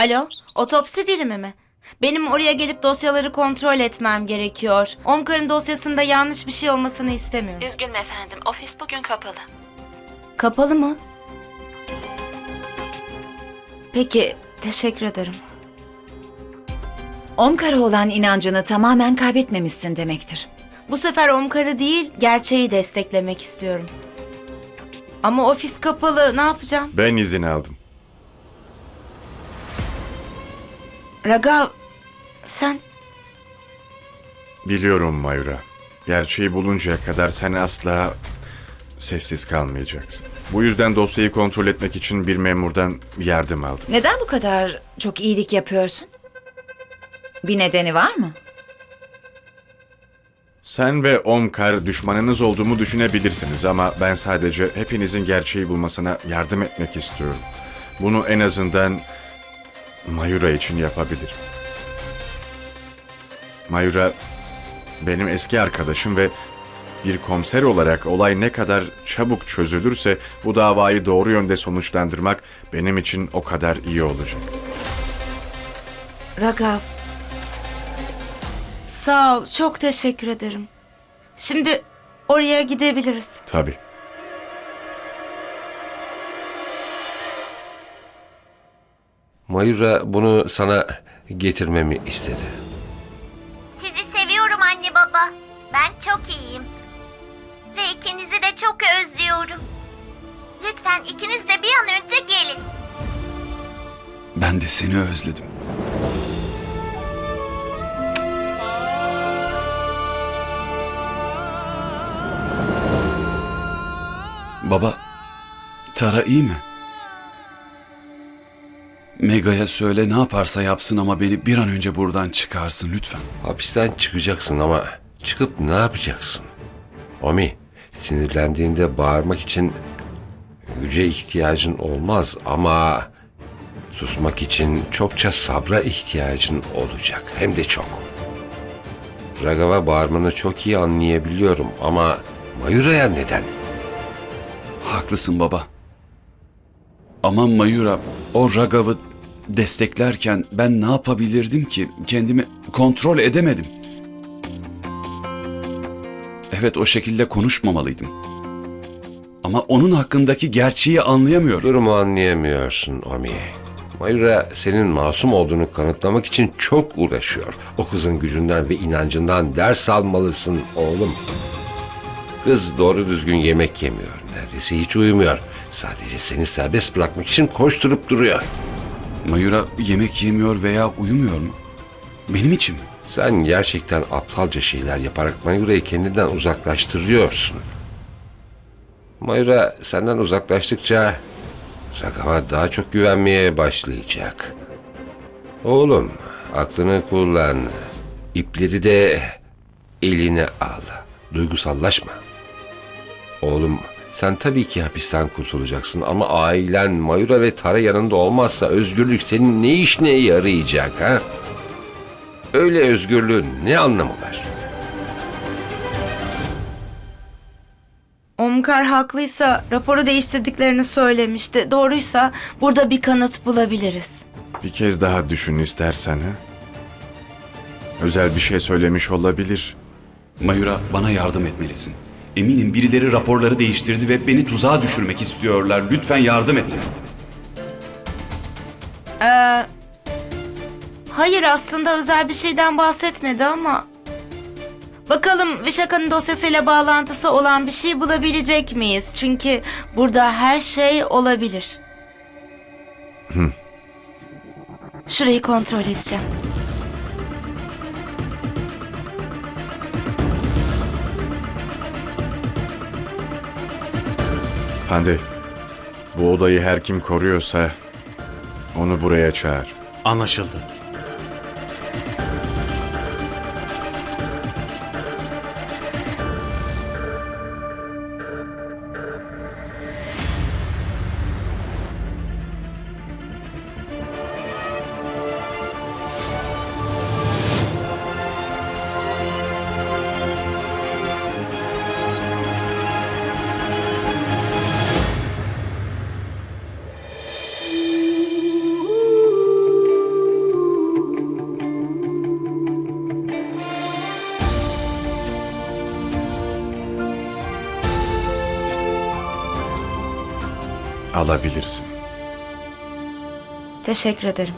Alo, otopsi birimi mi? Benim oraya gelip dosyaları kontrol etmem gerekiyor. Omkar'ın dosyasında yanlış bir şey olmasını istemiyorum. Üzgünüm efendim. Ofis bugün kapalı. Kapalı mı? Peki, teşekkür ederim. Omkar'a olan inancını tamamen kaybetmemişsin demektir. Bu sefer Omkar'ı değil, gerçeği desteklemek istiyorum. Ama ofis kapalı, ne yapacağım? Ben izin aldım. Ragav, sen... Biliyorum Mayura. Gerçeği buluncaya kadar sen asla sessiz kalmayacaksın. Bu yüzden dosyayı kontrol etmek için bir memurdan yardım aldım. Neden bu kadar çok iyilik yapıyorsun? Bir nedeni var mı? Sen ve Omkar düşmanınız olduğumu düşünebilirsiniz ama ben sadece hepinizin gerçeği bulmasına yardım etmek istiyorum. Bunu en azından Mayura için yapabilirim. Mayura benim eski arkadaşım ve bir komiser olarak olay ne kadar çabuk çözülürse bu davayı doğru yönde sonuçlandırmak benim için o kadar iyi olacak. Ragav. Sağ ol, çok teşekkür ederim. Şimdi oraya gidebiliriz. Tabii. Mayura bunu sana getirmemi istedi. Sizi seviyorum anne baba. Ben çok iyiyim. Ve ikinizi de çok özlüyorum. Lütfen ikiniz de bir an önce gelin. Ben de seni özledim. Baba, Tara iyi mi? Mega'ya söyle ne yaparsa yapsın ama beni bir an önce buradan çıkarsın lütfen. Hapisten çıkacaksın ama çıkıp ne yapacaksın? Omi, sinirlendiğinde bağırmak için güce ihtiyacın olmaz ama susmak için çokça sabra ihtiyacın olacak. Hem de çok. Ragava bağırmanı çok iyi anlayabiliyorum ama Mayura'ya neden? Haklısın baba. Ama Mayura o Ragav'ı desteklerken ben ne yapabilirdim ki? Kendimi kontrol edemedim. Evet o şekilde konuşmamalıydım. Ama onun hakkındaki gerçeği anlayamıyorum. Durumu anlayamıyorsun Omi. Mayura senin masum olduğunu kanıtlamak için çok uğraşıyor. O kızın gücünden ve inancından ders almalısın oğlum. Kız doğru düzgün yemek yemiyor. Neredeyse hiç uyumuyor. Sadece seni serbest bırakmak için koşturup duruyor. Mayura yemek yemiyor veya uyumuyor mu? Benim için mi? Sen gerçekten aptalca şeyler yaparak Mayura'yı kendinden uzaklaştırıyorsun. Mayura senden uzaklaştıkça Ragav'a daha çok güvenmeye başlayacak. Oğlum aklını kullan. İpleri de eline al. Duygusallaşma. Oğlum sen tabii ki hapisten kurtulacaksın ama ailen Mayura ve Tara yanında olmazsa özgürlük senin ne işine yarayacak ha? Öyle özgürlüğün ne anlamı var? Omkar haklıysa raporu değiştirdiklerini söylemişti. Doğruysa burada bir kanıt bulabiliriz. Bir kez daha düşün istersen ha. Özel bir şey söylemiş olabilir. Mayura bana yardım etmelisin. Eminim birileri raporları değiştirdi ve beni tuzağa düşürmek istiyorlar. Lütfen yardım et. Ee, hayır aslında özel bir şeyden bahsetmedi ama... Bakalım Vişaka'nın dosyasıyla bağlantısı olan bir şey bulabilecek miyiz? Çünkü burada her şey olabilir. Şurayı kontrol edeceğim. Hande, bu odayı her kim koruyorsa onu buraya çağır. Anlaşıldı. Alabilirsin. Teşekkür ederim.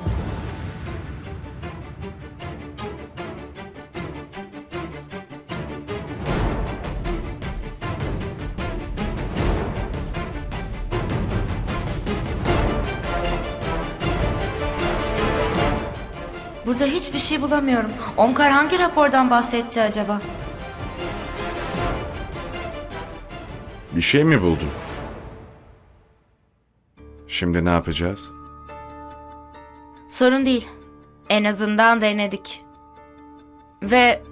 Burada hiçbir şey bulamıyorum. Omkar hangi rapordan bahsetti acaba? Bir şey mi buldun? Şimdi ne yapacağız? Sorun değil. En azından denedik. Ve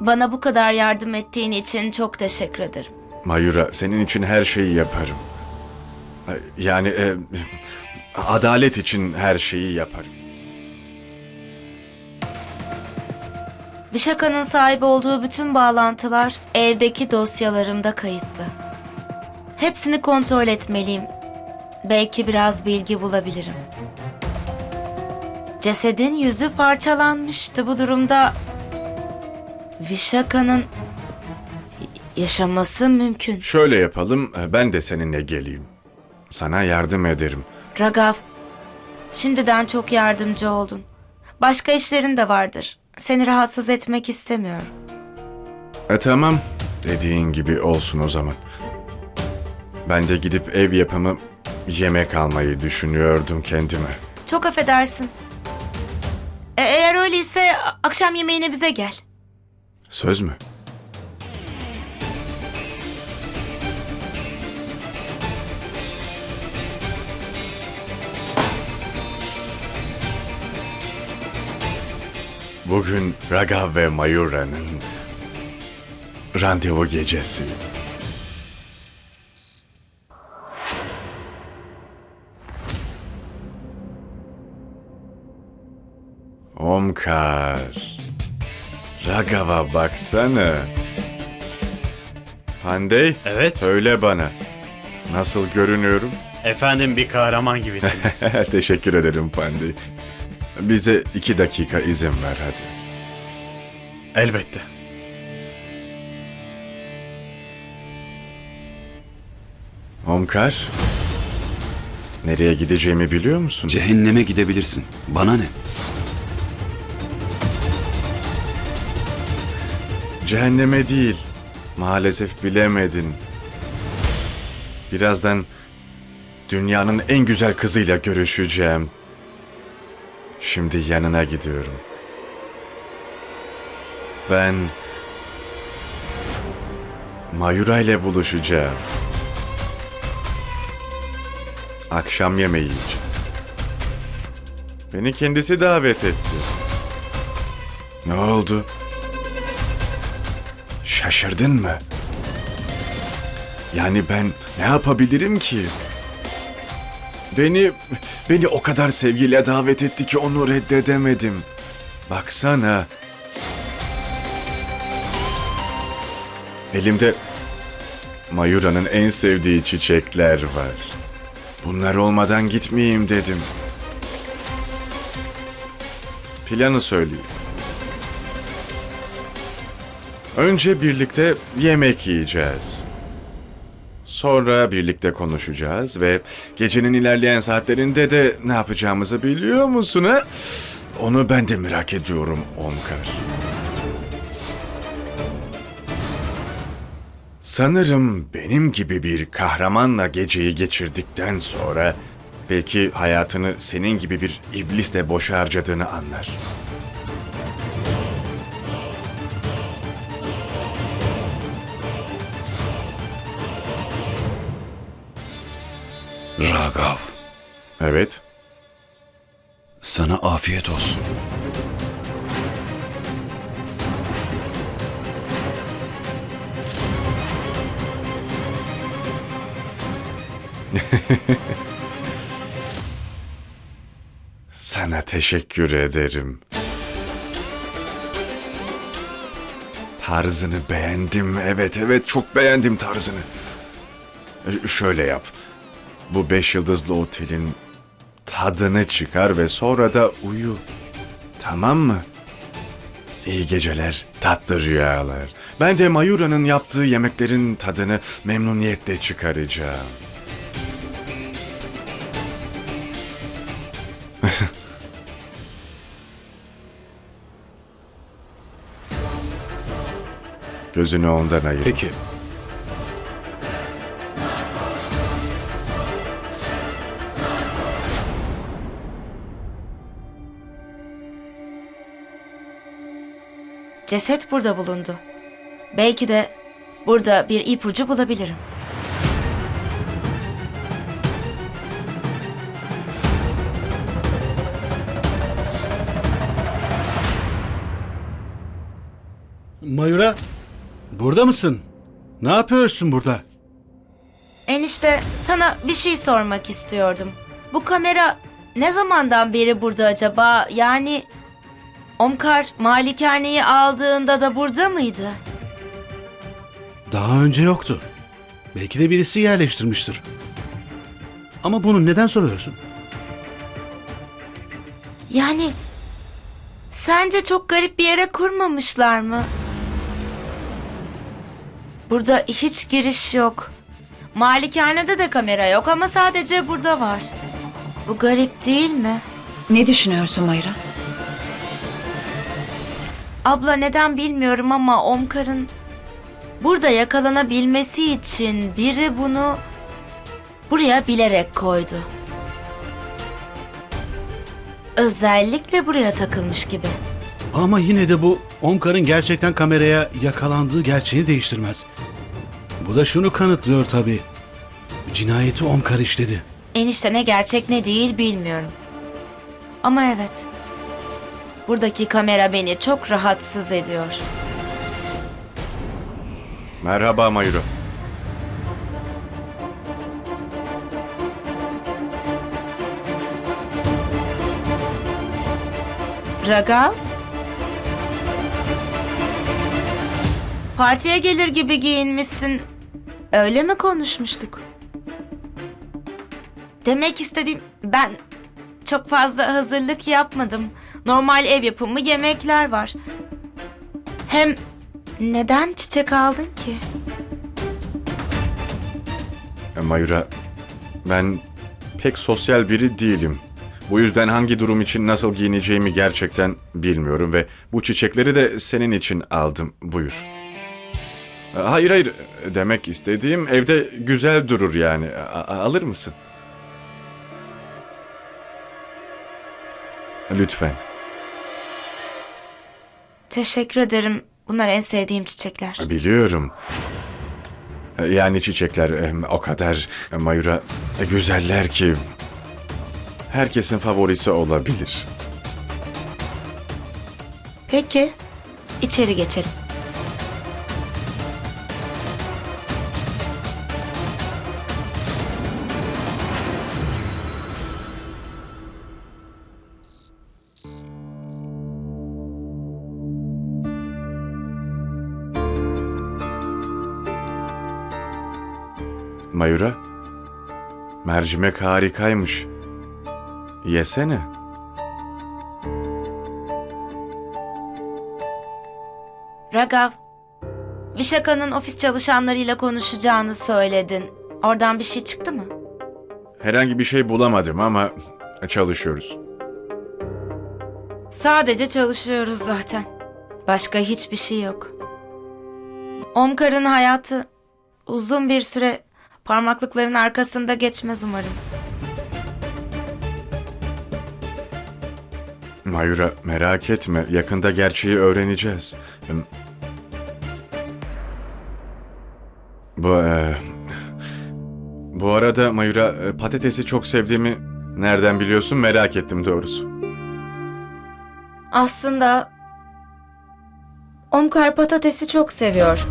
bana bu kadar yardım ettiğin için çok teşekkür ederim. Mayura, senin için her şeyi yaparım. Yani e, adalet için her şeyi yaparım. Vişaka'nın sahibi olduğu bütün bağlantılar evdeki dosyalarımda kayıtlı. Hepsini kontrol etmeliyim. Belki biraz bilgi bulabilirim. Cesedin yüzü parçalanmıştı. Bu durumda Vişaka'nın yaşaması mümkün. Şöyle yapalım, ben de seninle geleyim. Sana yardım ederim. Ragav, şimdiden çok yardımcı oldun. Başka işlerin de vardır. Seni rahatsız etmek istemiyorum. E tamam, dediğin gibi olsun o zaman. Ben de gidip ev yapımı yemek almayı düşünüyordum kendime. Çok affedersin. E, eğer öyleyse a- akşam yemeğine bize gel. Söz mü? Bugün Raga ve Mayura'nın randevu gecesi. Omkar. Ragava baksana. Pandey. Evet. Söyle bana. Nasıl görünüyorum? Efendim bir kahraman gibisiniz. Teşekkür ederim Pandey. Bize iki dakika izin ver hadi. Elbette. Omkar. Nereye gideceğimi biliyor musun? Cehenneme gidebilirsin. Bana ne? Cehenneme değil. Maalesef bilemedin. Birazdan dünyanın en güzel kızıyla görüşeceğim. Şimdi yanına gidiyorum. Ben Mayura ile buluşacağım. Akşam yemeği için. Beni kendisi davet etti. Ne oldu? Şaşırdın mı? Yani ben ne yapabilirim ki? Beni beni o kadar sevgiyle davet etti ki onu reddedemedim. Baksana. Elimde Mayura'nın en sevdiği çiçekler var. Bunlar olmadan gitmeyeyim dedim. Planı söyleyeyim. Önce birlikte yemek yiyeceğiz. Sonra birlikte konuşacağız ve gecenin ilerleyen saatlerinde de ne yapacağımızı biliyor musun ha? Onu ben de merak ediyorum Omkar. Sanırım benim gibi bir kahramanla geceyi geçirdikten sonra belki hayatını senin gibi bir iblisle boşa harcadığını anlar. Ragav, Evet. sana afiyet olsun. Sana teşekkür ederim. Tarzını beğendim. Evet evet çok beğendim tarzını. E, Şöyle yap bu beş yıldızlı otelin tadını çıkar ve sonra da uyu. Tamam mı? İyi geceler, tatlı rüyalar. Ben de Mayura'nın yaptığı yemeklerin tadını memnuniyetle çıkaracağım. Gözünü ondan ayır. Peki. Ceset burada bulundu. Belki de burada bir ipucu bulabilirim. Mayura, burada mısın? Ne yapıyorsun burada? Enişte sana bir şey sormak istiyordum. Bu kamera ne zamandan beri burada acaba? Yani Omkar malikaneyi aldığında da burada mıydı? Daha önce yoktu. Belki de birisi yerleştirmiştir. Ama bunu neden soruyorsun? Yani sence çok garip bir yere kurmamışlar mı? Burada hiç giriş yok. Malikanede de kamera yok ama sadece burada var. Bu garip değil mi? Ne düşünüyorsun Mayra? Abla neden bilmiyorum ama Omkar'ın burada yakalanabilmesi için biri bunu buraya bilerek koydu. Özellikle buraya takılmış gibi. Ama yine de bu Omkar'ın gerçekten kameraya yakalandığı gerçeğini değiştirmez. Bu da şunu kanıtlıyor tabii. Cinayeti Omkar işledi. Enişte ne gerçek ne değil bilmiyorum. Ama evet. Buradaki kamera beni çok rahatsız ediyor. Merhaba Mayuro. Raga? Partiye gelir gibi giyinmişsin. Öyle mi konuşmuştuk? Demek istediğim ben çok fazla hazırlık yapmadım. Normal ev yapımı yemekler var. Hem neden çiçek aldın ki? Mayura, ben pek sosyal biri değilim. Bu yüzden hangi durum için nasıl giyineceğimi gerçekten bilmiyorum ve bu çiçekleri de senin için aldım. Buyur. Hayır hayır demek istediğim evde güzel durur yani. A- alır mısın? Lütfen. Teşekkür ederim. Bunlar en sevdiğim çiçekler. Biliyorum. Yani çiçekler e, o kadar Mayura güzeller ki herkesin favorisi olabilir. Peki. içeri geçelim. Mayura, mercimek harikaymış. Yesene. Ragav, Vişaka'nın ofis çalışanlarıyla konuşacağını söyledin. Oradan bir şey çıktı mı? Herhangi bir şey bulamadım ama çalışıyoruz. Sadece çalışıyoruz zaten. Başka hiçbir şey yok. Omkar'ın hayatı uzun bir süre parmaklıkların arkasında geçmez umarım. Mayura merak etme yakında gerçeği öğreneceğiz. Bu e, bu arada Mayura e, patatesi çok sevdiğimi nereden biliyorsun merak ettim doğrusu. Aslında Omkar patatesi çok seviyor.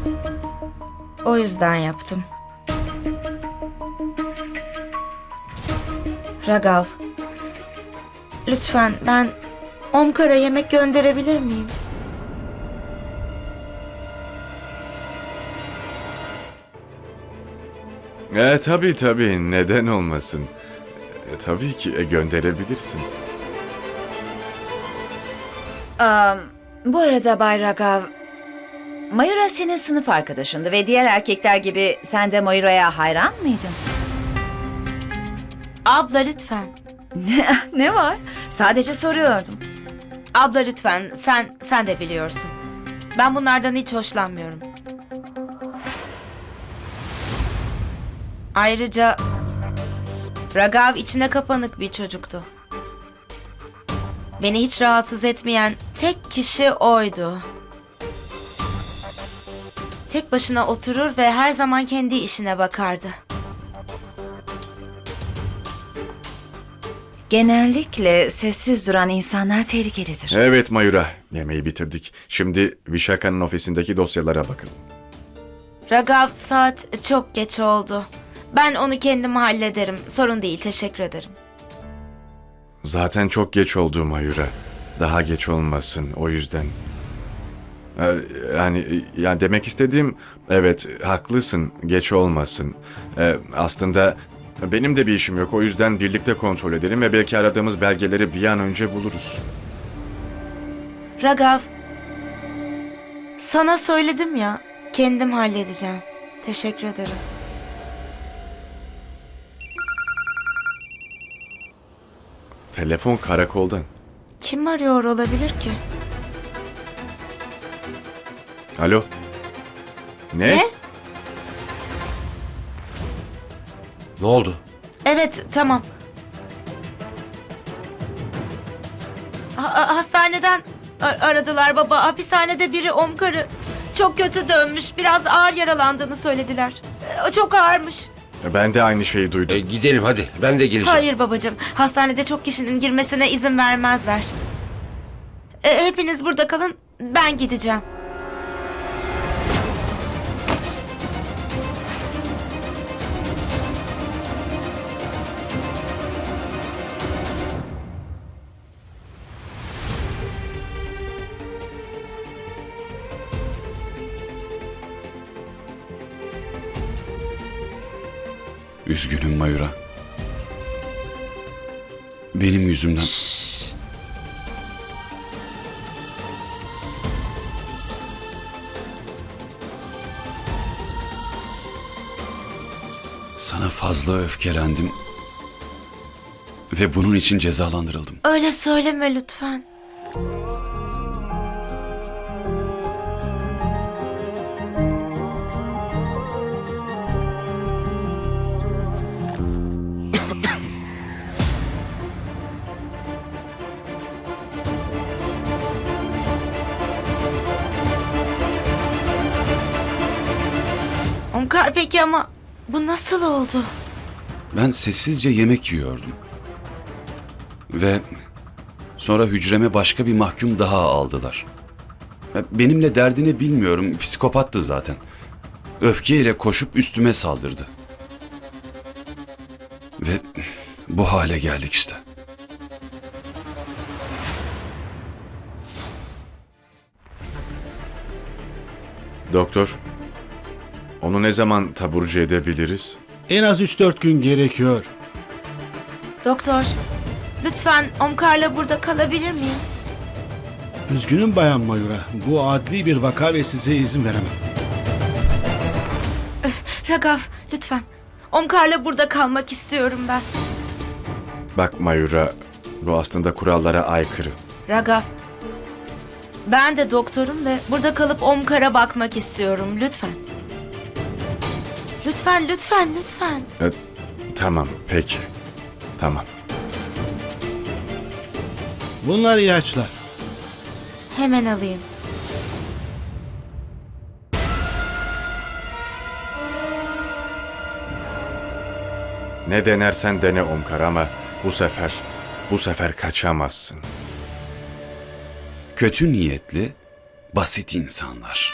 O yüzden yaptım. Ragav, lütfen ben Omkar'a yemek gönderebilir miyim? E, tabii tabii neden olmasın. E, tabii ki e, gönderebilirsin. Aa, bu arada Bay Ragav, Mayura senin sınıf arkadaşındı ve diğer erkekler gibi sen de Mayura'ya hayran mıydın? Abla lütfen. Ne, ne var? Sadece soruyordum. Abla lütfen sen sen de biliyorsun. Ben bunlardan hiç hoşlanmıyorum. Ayrıca Ragav içine kapanık bir çocuktu. Beni hiç rahatsız etmeyen tek kişi oydu. Tek başına oturur ve her zaman kendi işine bakardı. Genellikle sessiz duran insanlar tehlikelidir. Evet Mayura, yemeği bitirdik. Şimdi Vishaka'nın ofisindeki dosyalara bakalım. Ragav saat çok geç oldu. Ben onu kendim hallederim. Sorun değil, teşekkür ederim. Zaten çok geç oldu Mayura. Daha geç olmasın o yüzden. Ee, Yani yani demek istediğim evet haklısın geç olmasın. Ee, aslında benim de bir işim yok o yüzden birlikte kontrol edelim ve belki aradığımız belgeleri bir an önce buluruz. Ragav, sana söyledim ya, kendim halledeceğim. Teşekkür ederim. Telefon karakoldan. Kim arıyor olabilir ki? Alo? Ne? Ne? Ne oldu? Evet, tamam. Ha- ha- hastaneden ar- aradılar baba. Hapishanede biri Omkar'ı çok kötü dönmüş. Biraz ağır yaralandığını söylediler. Ee, Çok ağırmış. Ben de aynı şeyi duydum. E, gidelim hadi. Ben de geleceğim. Hayır babacığım. Hastanede çok kişinin girmesine izin vermezler. E, hepiniz burada kalın. Ben gideceğim. Yüzümden... Sana fazla öfkelendim. Ve bunun için cezalandırıldım. Öyle söyleme lütfen. Peki ama bu nasıl oldu? Ben sessizce yemek yiyordum. Ve sonra hücreme başka bir mahkum daha aldılar. Benimle derdini bilmiyorum, psikopattı zaten. Öfkeyle koşup üstüme saldırdı. Ve bu hale geldik işte. Doktor, onu ne zaman taburcu edebiliriz? En az 3-4 gün gerekiyor. Doktor, lütfen Omkar'la burada kalabilir miyim? Üzgünüm Bayan Mayura. Bu adli bir vaka ve size izin veremem. Ragav, lütfen. Omkar'la burada kalmak istiyorum ben. Bak Mayura, bu aslında kurallara aykırı. Ragav, ben de doktorum ve burada kalıp Omkar'a bakmak istiyorum. Lütfen. Lütfen, lütfen, lütfen. E, tamam, peki. Tamam. Bunlar ilaçlar. Hemen alayım. Ne denersen dene Omkar ama bu sefer, bu sefer kaçamazsın. Kötü niyetli, basit insanlar.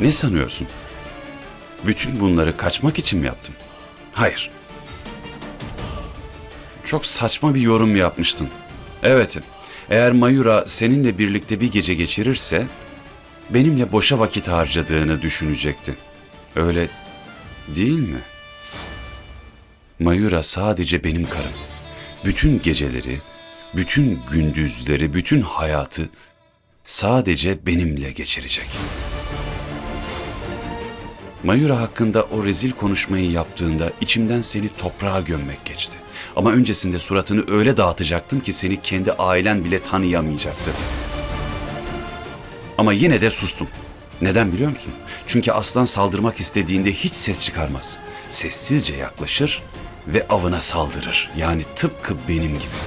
Ne sanıyorsun? Bütün bunları kaçmak için mi yaptım? Hayır. Çok saçma bir yorum yapmıştın. Evet, eğer Mayura seninle birlikte bir gece geçirirse benimle boşa vakit harcadığını düşünecekti. Öyle değil mi? Mayura sadece benim karım. Bütün geceleri, bütün gündüzleri, bütün hayatı sadece benimle geçirecek. Mayura hakkında o rezil konuşmayı yaptığında içimden seni toprağa gömmek geçti. Ama öncesinde suratını öyle dağıtacaktım ki seni kendi ailen bile tanıyamayacaktı. Ama yine de sustum. Neden biliyor musun? Çünkü aslan saldırmak istediğinde hiç ses çıkarmaz. Sessizce yaklaşır ve avına saldırır. Yani tıpkı benim gibi.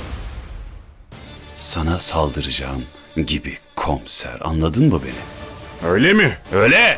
Sana saldıracağım gibi komiser. Anladın mı beni? Öyle mi? Öyle!